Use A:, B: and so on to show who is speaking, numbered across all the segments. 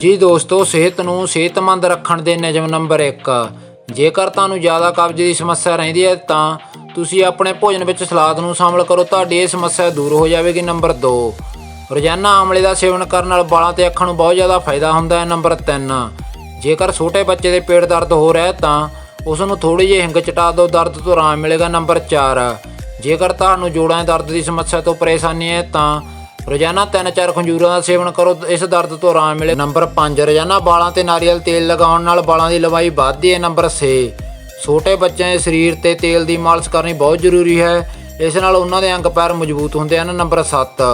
A: ਜੀ ਦੋਸਤੋ, ਸਿਹਤ ਨੂੰ ਸਿਹਤਮੰਦ ਰੱਖਣ ਦੇ ਨਿਯਮ ਨੰਬਰ 1 ਜੇਕਰ ਤੁਹਾਨੂੰ ਜ਼ਿਆਦਾ ਕਬਜ਼ ਦੀ ਸਮੱਸਿਆ ਰਹਿੰਦੀ ਹੈ, ਤਾਂ ਤੁਸੀਂ ਆਪਣੇ ਭੋਜਨ ਵਿੱਚ ਸਲਾਦ ਨੂੰ ਸ਼ਾਮਲ ਕਰੋ। ਤੁਹਾਡੀ ਇਹ ਸਮੱਸਿਆ ਦੂਰ ਹੋ ਜਾਵੇਗੀ। ਨੰਬਰ 2 ਰੋਜ਼ਾਨਾ ਆਮਲੇ ਦਾ ਸੇਵਨ ਕਰਨ ਨਾਲ ਬਾਲਾਂ ਤੇ ਅੱਖਾਂ ਨੂੰ ਬਹੁਤ ਜ਼ਿਆਦਾ ਫਾਇਦਾ ਹੁੰਦਾ ਹੈ। ਨੰਬਰ 3 ਜੇਕਰ ਛੋਟੇ ਬੱਚੇ ਦੇ ਪੇਟ ਦਰਦ ਹੋ ਰਿਹਾ ਤਾਂ ਉਸ ਨੂੰ ਥੋੜੀ ਜਿਹੀ ਹਿੰਗ ਚਟਾ ਦਿਓ। ਦਰਦ ਤੋਂ ਆਰਾਮ ਮਿਲੇਗਾ। ਨੰਬਰ 4 ਜੇਕਰ ਤੁਹਾਨੂੰ ਜੋੜਾਂ 'ਚ ਦਰਦ ਦੀ ਸਮੱਸਿਆ ਤੋਂ ਪਰੇਸ਼ਾਨੀ ਹੈ, ਤਾਂ ਰੋਜ਼ਾਨਾ 3-4 ਖੰਜੂਰਾਂ ਦਾ ਸੇਵਨ ਕਰੋ, ਇਸ ਦਰਦ ਤੋਂ ਆਰਾਮ ਮਿਲੇ। ਨੰਬਰ 5 ਰੋਜ਼ਾਨਾ ਵਾਲਾਂ ਤੇ ਨਾਰੀਅਲ ਤੇਲ ਲਗਾਉਣ ਨਾਲ ਵਾਲਾਂ ਦੀ ਲੰਬਾਈ ਵੱਧਦੀ ਹੈ। ਨੰਬਰ 6 ਛੋਟੇ ਬੱਚਿਆਂ ਦੇ ਸਰੀਰ ਤੇ ਤੇਲ ਦੀ ਮਾਲਿਸ਼ ਕਰਨੀ ਬਹੁਤ ਜ਼ਰੂਰੀ ਹੈ। ਇਸ ਨਾਲ ਉਹਨਾਂ ਦੇ ਅੰਗ ਪੈਰ ਮਜ਼ਬੂਤ ਹੁੰਦੇ ਹਨ। ਨੰਬਰ 7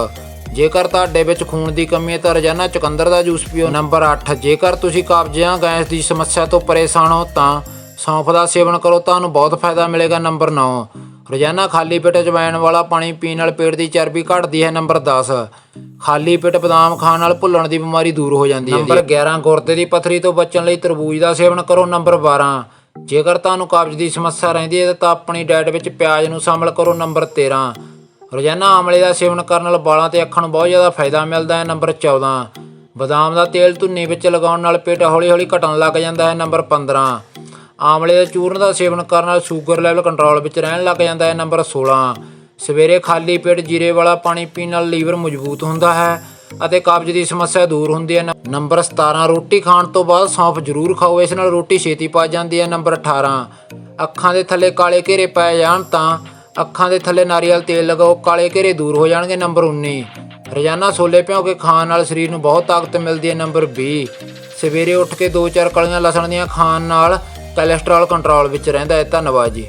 A: ਜੇਕਰ ਤੁਹਾਡੇ ਵਿੱਚ ਖੂਨ ਦੀ ਕਮੀ ਹੈ ਤਾਂ ਰੋਜ਼ਾਨਾ ਚੁਕੰਦਰ ਦਾ ਜੂਸ ਪੀਓ। ਨੰਬਰ 8 ਜੇਕਰ ਤੁਸੀਂ ਕਬਜ਼ ਜਾਂ ਗੈਸ ਦੀ ਸਮੱਸਿਆ ਤੋਂ ਪਰੇਸ਼ਾਨ ਹੋ ਤਾਂ ਸੌਂਫ ਦਾ ਸੇਵਨ ਕਰੋ। ਤੁਹਾਨੂੰ ਬਹੁਤ ਫਾਇਦਾ ਮਿਲੇਗਾ। ਨੰਬਰ 9 ਰੋਜ਼ਾਨਾ ਖਾਲੀ ਪੇਟ ਅਜਵਾਇਣ ਵਾਲਾ ਪਾਣੀ ਪੀਣ ਨਾਲ ਪੇਟ ਦੀ ਚਰਬੀ ਘਟਦੀ ਹੈ, ਨੰਬਰ 10 ਖਾਲੀ ਪੇਟ ਬਦਾਮ ਖਾਣ ਨਾਲ ਭੁੱਲਣ ਦੀ ਬਿਮਾਰੀ ਦੂਰ ਹੋ ਜਾਂਦੀ ਹੈ ਨੰਬਰ 11 ਗੁਰਦੇ ਦੀ ਪਥਰੀ ਤੋਂ ਬਚਣ ਲਈ ਤਰਬੂਜ ਦਾ ਸੇਵਨ ਕਰੋ, ਨੰਬਰ 12 ਜੇਕਰ ਤੁਹਾਨੂੰ ਕਬਜ਼ ਦੀ ਸਮੱਸਿਆ ਰਹਿੰਦੀ ਹੈ, ਤਾਂ ਆਪਣੀ ਡਾਈਟ ਵਿੱਚ ਪਿਆਜ਼ ਨੂੰ ਸ਼ਾਮਲ ਕਰੋ, ਨੰਬਰ 13 ਰੋਜ਼ਾਨਾ ਆਮਲੇ ਦਾ ਸੇਵਨ ਕਰਨ ਨਾਲ ਵਾਲਾਂ ਤੇ ਅੱਖਾਂ ਨੂੰ ਬਹੁਤ ਜ਼ਿਆਦਾ ਫਾਇਦਾ ਮਿਲਦਾ ਹੈ, ਨੰਬਰ 14 ਬਦਾਮ ਦਾ ਤੇਲ ਧੁੰਨੀ ਵਿੱਚ ਲਗਾਉਣ ਨਾਲ ਪੇਟ ਹੌਲੀ-ਹੌਲੀ ਘਟਣ ਲੱਗ ਜਾਂਦਾ ਹੈ, ਨੰਬਰ 15 ਆਮਲੇ ਦੇ ਚੂਰਨ ਦਾ ਸੇਵਨ ਕਰਨ ਨਾਲ ਸ਼ੂਗਰ ਲੈਵਲ ਕੰਟਰੋਲ ਵਿੱਚ ਰਹਿਣ ਲੱਗ ਜਾਂਦਾ ਹੈ। ਨੰਬਰ 16 ਸਵੇਰੇ ਖਾਲੀ ਪੇਟ ਜੀਰੇ ਵਾਲਾ ਪਾਣੀ ਪੀਣ ਨਾਲ ਲੀਵਰ ਮਜ਼ਬੂਤ ਹੁੰਦਾ ਹੈ ਅਤੇ ਕਬਜ਼ ਦੀ ਸਮੱਸਿਆ ਦੂਰ ਹੁੰਦੀ ਹੈ। ਨੰਬਰ 17 ਰੋਟੀ ਖਾਣ ਤੋਂ ਬਾਅਦ ਸੌਂਫ ਜ਼ਰੂਰ ਖਾਓ, ਇਸ ਨਾਲ ਰੋਟੀ ਛੇਤੀ ਪਚ ਜਾਂਦੀ ਹੈ। ਨੰਬਰ 18 ਅੱਖਾਂ ਦੇ ਥੱਲੇ ਕਾਲੇ ਘੇਰੇ ਪੈ ਜਾਣ ਤਾਂ ਅੱਖਾਂ ਦੇ ਥੱਲੇ ਨਾਰੀਅਲ ਤੇਲ ਲਗਾਓ, ਕਾਲੇ ਘੇਰੇ ਦੂਰ ਹੋ ਜਾਣਗੇ। ਨੰਬਰ 19 ਰੋਜ਼ਾਨਾ ਛੋਲੇ ਭਿਓ ਕੇ ਖਾਣ ਨਾਲ ਸਰੀਰ ਨੂੰ ਬਹੁਤ ਤਾਕਤ ਮਿਲਦੀ ਹੈ। ਨੰਬਰ 20 ਸਵੇਰੇ ਉੱਠ ਕੇ ਦੋ ਚਾਰ ਕਲੀਆਂ ਲਸਣ ਦੀਆਂ ਖਾਣ ਨਾਲ ਕੋਲੇਸਟ੍ਰੋਲ ਕੰਟਰੋਲ ਵਿੱਚ ਰਹਿੰਦਾ ਹੈ ਧੰਨਵਾਦ ਜੀ